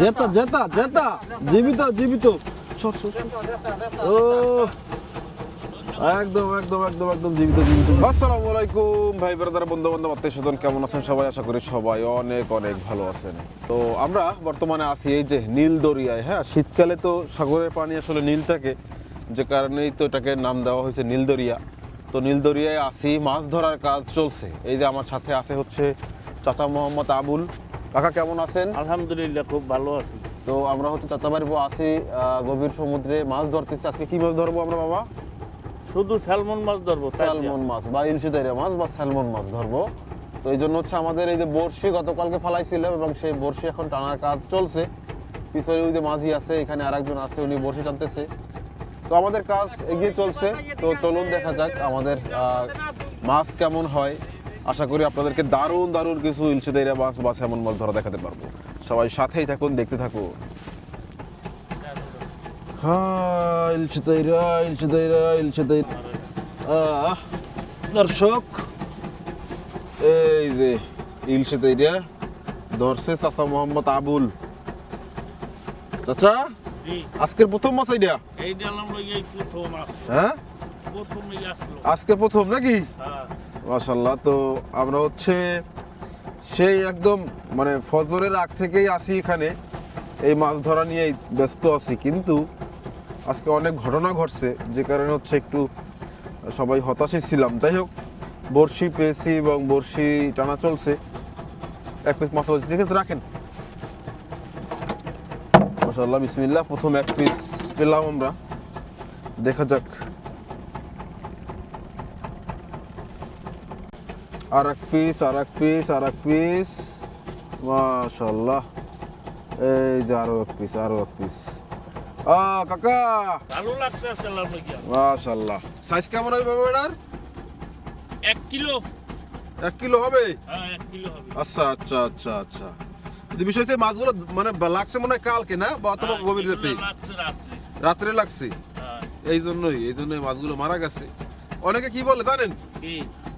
জেতা জেতা জেতা। জীবিত জীবিত। একদম একদম একদম একদম জীবিত জীবিত। আসসালামু আলাইকুম, ভাই, ব্রাদার বন্ধু বান্ধব আত্মীয় স্বজন, কেমন আছেন সবাই? আশা করি সবাই অনেক অনেক ভালো আছেন। তো আমরা বর্তমানে আছি এই যে নীল দরিয়ায় হ্যাঁ? শীতকালে তো সাগরের পানি আসলে নীল থাকে, যে কারণেই তো এটাকে নাম দেওয়া হয়েছে নীল দরিয়া তো নীল দরিয়ায় আসি মাছ ধরার কাজ চলছে। এই যে আমার সাথে আছে হচ্ছে চাচা মোহাম্মদ আবুল। কাকা কেমন আছেন? আলহামদুলিল্লাহ খুব ভালো আছি। তো আমরা হচ্ছে চাচা বাড়ি আসি আহ, গভীর সমুদ্রে মাছ ধরতেছি। আজকে কি মাছ ধরবো আমরা বাবা? শুধু স্যালমন মাছ ধরবো স্যালমন মাছ বা ইলশিদাইরা মাছ বা স্যালমন মাছ ধরবো। তো এই জন্য হচ্ছে আমাদের এই যে বড়শি গতকালকে ফালাইছিলাম এবং সেই বড়শি এখন টানার কাজ চলছে। পিছনে ওই যে মাঝি আছে এখানে আরেকজন আছে উনি বড়শি টানতেছে। তো আমাদের কাজ এগিয়ে চলছে। তো চলুন দেখা যাক আমাদের মাছ কেমন হয়। আশা করি আপনাদেরকে দারুণ দারুণ কিছু ইলশিদাইরা মাছ বা এমন মাছ ধরা দেখাতে পারব। সবাই সাথেই থাকুন দেখতে থাকুন। হ্যাঁ ইলশিদাইরা ইলশিদাইরা ইলশিদাইরা আহ, দর্শক এই যে ইলশে তৈরিয়া ধরছে চাচা মোহাম্মদ আবুল। চাচা আজকের প্রথম মাছ আস হ্যাঁ? আজকে প্রথম নাকি? মাশাল্লাহ তো আমরা হচ্ছে সেই একদম মানে ফজরের আগ থেকেই আসি এখানে। এই মাছ ধরা নিয়েই ব্যস্ত আছি, কিন্তু আজকে অনেক ঘটনা ঘটছে, যে কারণে হচ্ছে একটু সবাই হতাশই ছিলাম। যাই হোক, বড়শি পেয়েছি এবং বড়শি টানা চলছে। এক পিস মাছ ঠিক আছে রাখেন। মাশাল্লাহ বিসমিল্লাহ, প্রথম এক পিস পেলাম আমরা। দেখা যাক। আর এক পিস আর এক পিস আর এক পিস মাশাল্লাহ এই যে এক পিস আরও এক পিস আ কাকা! ভালো লাগছে মাশাল্লাহ সাইজ কেমন হবে এটার? এক কিলো। এক কিলো হবে? হ্যাঁ এক কিলো হবে। আচ্ছা আচ্ছা আচ্ছা আচ্ছা। কিন্তু বিষয় হচ্ছে মাছগুলো মানে লাগছে মনে হয় কালকে না? বা অথবা হ্যাঁ, গভীর রাতে? রাত্রে। লাগছে? হ্যাঁ। এই জন্যই এই জন্যই মাছগুলো মারা গেছে। অনেকে কি বলে জানেন?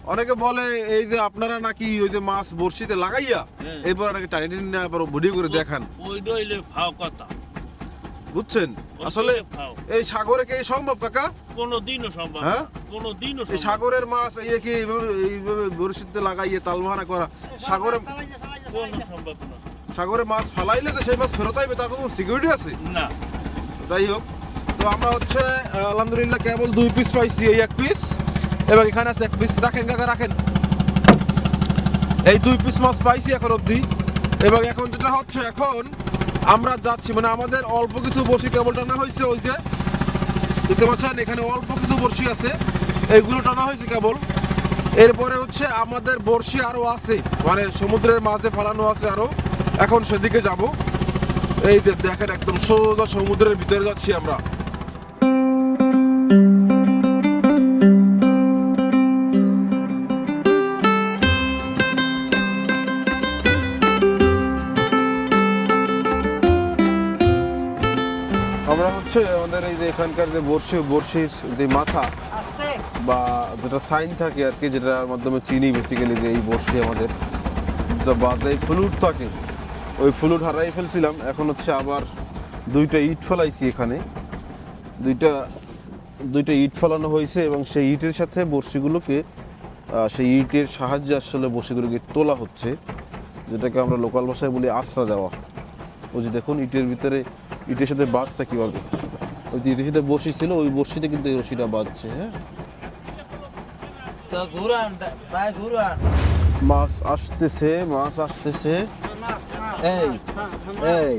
অনেকে বলে এই যে আপনারা নাকি ওই যে মাছ বড়শিতে লাগাইয়া হ্যাঁ। এরপর নাকি টাইনি টাইনি আবার ভিডিও করে দেখান। কথা। বুঝছেন? আসলে এই সাগরে কি সম্ভব কাকা? কোনোদিনও সম্ভব হ্যাঁ? কোনোদিনও এই সাগরের মাছ এই কি এইভাবে এইভাবে বড়শিতে লাগাইয়ে তালবাহানা করা সাগরে কোনো সম্ভব না। সাগরে মাছ ফালাইলে তো সেই মাছ ফেরত আইবে তার কোনো সিকিউরিটি আছে? না। যাই হোক তো আমরা হচ্ছে আলহামদুলিল্লাহ কেবল দুই পিস পাইছি এই এক পিস এবং এখানে আছে এক পিস রাখেন কাকা, রাখেন। এই দুই পিস মাছ পাইছি এখন অবধি। এবং এখন যেটা হচ্ছে, এখন আমরা যাচ্ছি মানে আমাদের অল্প কিছু বসি কেবল টানা হয়েছে ওই যে, দেখতে পাচ্ছেন? এখানে অল্প কিছু বড়শি আছে। এইগুলো টানা হয়েছে কেবল। এরপরে হচ্ছে আমাদের বড়শি আরও আছে মানে সমুদ্রের মাঝে ফালানো আছে আরও এখন সেদিকে যাব। এই যে দেখেন, একদম সোজা সমুদ্রের ভিতরে যাচ্ছি আমরা। আমরা হচ্ছে আমাদের এই যে এখানকার যে বর্ষি বর্ষির যে মাথা বা যেটা সাইন থাকে আর কি যেটার মাধ্যমে চিনি বেসিক্যালি যে এই বর্ষি আমাদের। যা বা যে ফ্লুট থাকে। ওই ফ্লুট হারাই ফেলছিলাম। এখন হচ্ছে আবার দুইটা ইট ফেলাইছি এখানে। দুইটা দুইটা ইট ফেলানো হয়েছে এবং সেই ইটের সাথে বড়শিগুলোকে আহ, সেই ইটের সাহায্যে আসলে বড়শিগুলোকে তোলা হচ্ছে। যেটাকে আমরা লোকাল ভাষায় বলি আশ্রা দেওয়া। ওই যে দেখুন ইটের ভিতরে ইটের সাথে বাঁচছে কীভাবে? ওই যে ইটের সাথে বসি ছিল ওই বড়শিতে কিন্তু এই রশিটা বাঁধছে হ্যাঁ? তো ঘুরান ভাই ঘুরান। মাছ আসতেছে মাছ আসতেছে। এই এই।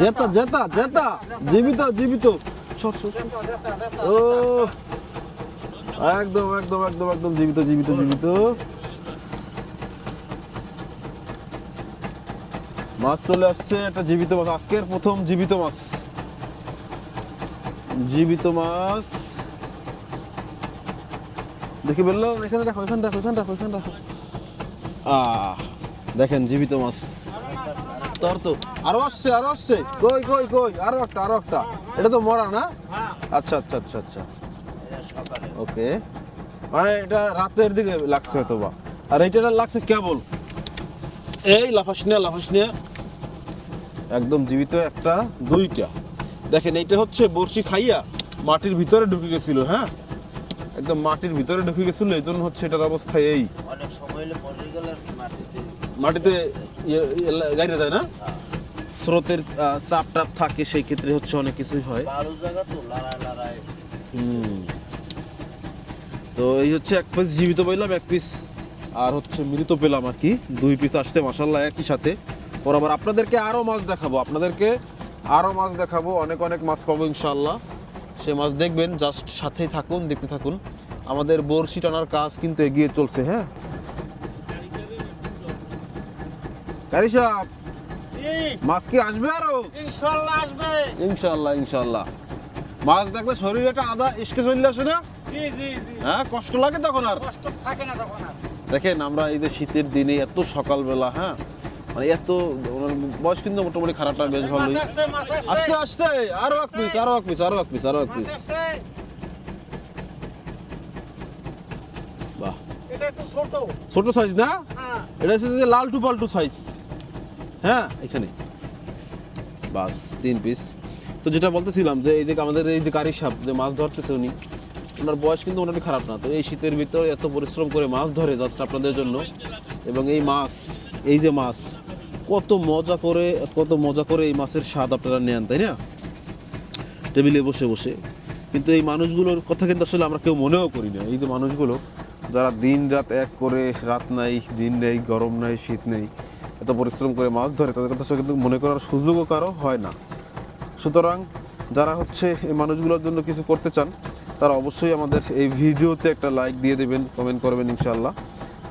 জেতা জেতা জেতা। জীবিত জীবিত। ও একদম একদম একদম একদম। জীবিত জীবিত জীবিত। মাছ চলে আসছে একটা জীবিত মাছ, আজকের প্রথম জীবিত মাছ। জীবিত মাছ। দেখি বলল এখানে দেখো এখানে দেখো এখানে দেখো এখানে দেখো। আহ, দেখেন জীবিত মাছ। তোর তো, আরও আসছে আরও আসছে। কই কই কই? আরও একটা আরও একটা। এটা তো মরা, না? আচ্ছা আচ্ছা আচ্ছা আচ্ছা। ওকে। মানে এটা রাতের দিকে লাগছে হয়তো বা আর এইটা লাগছে কেবল। এই লাফাস নিয়ে লাফাস নিয়ে। একদম জীবিত একটা দুইটা। দেখেন এইটা হচ্ছে বড়শি খাইয়া মাটির ভিতরে ঢুকে গেছিল হ্যাঁ? একদম মাটির ভিতরে ঢুকে গেছিল এই জন্য হচ্ছে এটার অবস্থা এই। অনেক সময় হলে মরে গেল আর কি মাটিতে মাটিতে ইয়ে- ইয়ে যায় না? হ্যাঁ। স্রোতের চাপ টাপ থাকে সেই ক্ষেত্রে হচ্ছে অনেক কিছুই হয়। জায়গা তো হুম। তো এই হচ্ছে এক পিস জীবিত পেলাম এক পিস আর হচ্ছে মৃত পেলাম আর কি। দুই পিস আসতে মাসাল্লাহ একই সাথে। পর আবার আপনাদেরকে আরও মাছ দেখাবো আপনাদেরকে আরও মাছ দেখাবো অনেক অনেক মাছ পাবো ইনশাল্লাহ সে মাছ দেখবেন জাস্ট সাথেই থাকুন দেখতে থাকুন। আমাদের বড়শি টানার কাজ কিন্তু এগিয়ে চলছে হ্যাঁ? কারি সাহেব মাছ কি আসবে আরও? ইনশাল্লাহ আসবে। ইনশাল্লাহ ইনশাল্লাহ মাছ দেখলে শরীরে একটা আদা ইসকে চলে আসে না? হ্যাঁ কষ্ট লাগে তখন আর? কষ্ট থাকে না তখন আর। দেখেন আমরা এই যে শীতের দিনে এত সকালবেলা হ্যাঁ? মানে এত বয়স কিন্তু মোটামুটি খারাপ না বেশ ভালোই। আসছে আসছে আরও এক পিস আরও এক পিস আরও এক পিস আরও এক পিস বাহ। এটা ছোট। ছোট সাইজ না? হ্যাঁ। এটা হচ্ছে যে লালটু পাল্টু সাইজ হ্যাঁ এখানে। বাস তিন পিস তো যেটা বলতেছিলাম যে এই যে আমাদের এই যে কারি সাপ যে মাছ ধরতেছে উনি ওনার বয়স কিন্তু মোটামুটি খারাপ না। তো এই শীতের ভিতরে এত পরিশ্রম করে মাছ ধরে জাস্ট আপনাদের জন্য। এবং এই মাছ এই যে মাছ কত মজা করে, কত মজা করে এই মাছের স্বাদ আপনারা নেন, তাই না? টেবিলে বসে বসে। কিন্তু এই মানুষগুলোর কথা কিন্তু আসলে আমরা কেউ মনেও করি না। এই যে মানুষগুলো, যারা দিন রাত এক করে, রাত নাই, দিন নেই, গরম নাই, শীত নেই, এত পরিশ্রম করে মাছ ধরে, তাদের কথা কিন্তু মনে করার সুযোগও কারও হয় না। সুতরাং যারা হচ্ছে এই মানুষগুলোর জন্য কিছু করতে চান, তারা অবশ্যই আমাদের এই ভিডিওতে একটা লাইক দিয়ে দেবেন কমেন্ট করবেন ইনশাল্লাহ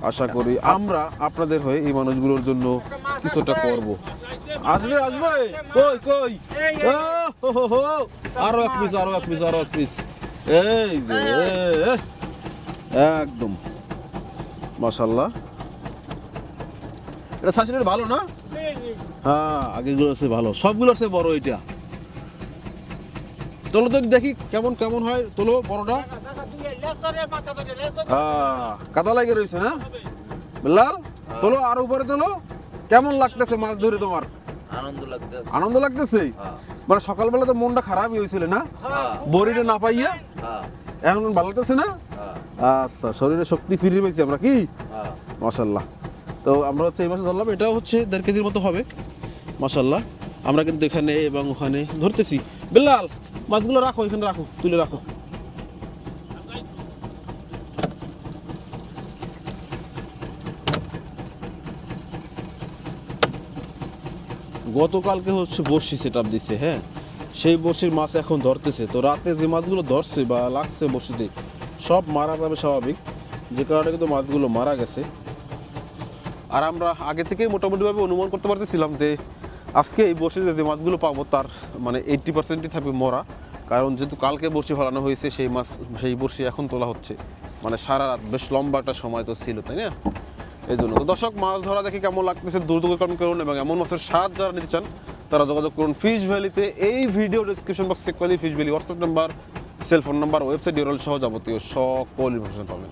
আশা করি আমরা আপনাদের হয়ে এই মানুষগুলোর জন্য কিছুটা করব আসবে আসবে। কই কই? ও, হো, হো, হো। আরও এক পিস আরও এক পিস আরও এক পিস এই যে এ, একদম। মাশাল্লাহ এটা সাইজটা ভালো না? হ্যাঁ আগেগুলো আছে ভালো। সবগুলো আছে বড় এটা তোলো তো দেখি কেমন কেমন হয়। তোলো বড়টা। হ্যাঁ কাদা লাগে রয়েছে না? বিল্লাল তোলো আর উপরে তোলো। কেমন লাগতেছে মাছ ধরে তোমার? আনন্দ লাগতেছে। আনন্দ লাগতেছে? হ্যাঁ। মানে সকালবেলা তো মনটা খারাপই হয়েছিল না? হ্যাঁ। বড়িটা না পাইয়া? হ্যাঁ। এখন ভালো লাগতেছে না? আচ্ছা শরীরে শক্তি ফিরে পেয়েছি আমরা কি? মাশাল্লাহ তো আমরা হচ্ছে এই মাসে ধরলাম এটাও হচ্ছে দেড় কেজির মতো হবে। মাশাল্লাহ আমরা কিন্তু এখানে এবং ওখানে ধরতেছি। বিল্লাল মাছগুলো রাখো এখানে রাখো তুলে রাখো। গতকালকে হচ্ছে বড়শি সেট আপ দিছে হ্যাঁ? সেই বড়শির মাছ এখন ধরতেছে। তো রাতে যে মাছগুলো ধরছে বা লাগছে বড়শিতে, সব মারা যাবে স্বাভাবিক। যে কারণে কিন্তু মাছগুলো মারা গেছে। আর আমরা আগে থেকেই মোটামুটিভাবে অনুমান করতে পারতেছিলাম যে, আজকে এই বসে যে মাছগুলো পাবো, তার মানে এইট্টি পার্সেন্টই থাকবে মরা। কারণ যেহেতু কালকে বসি ফলানো হয়েছে, সেই মাছ, সেই বসি এখন তোলা হচ্ছে। মানে সারা রাত, বেশ লম্বা একটা সময় তো ছিল, তাই না? এই জন্য। তো দর্শক, মাছ ধরা দেখে কেমন লাগতেছে দ্রুতকরণ করুন এবং এমন মাছের স্বাদ যারা নিতে চান, তারা যোগাযোগ করুন ফিশ ভ্যালিতে এই video description box check Fish Valley WhatsApp number cellphone number website ডিউরাল সহ যাবতীয় সকল ইনফরমেশন পাবেন।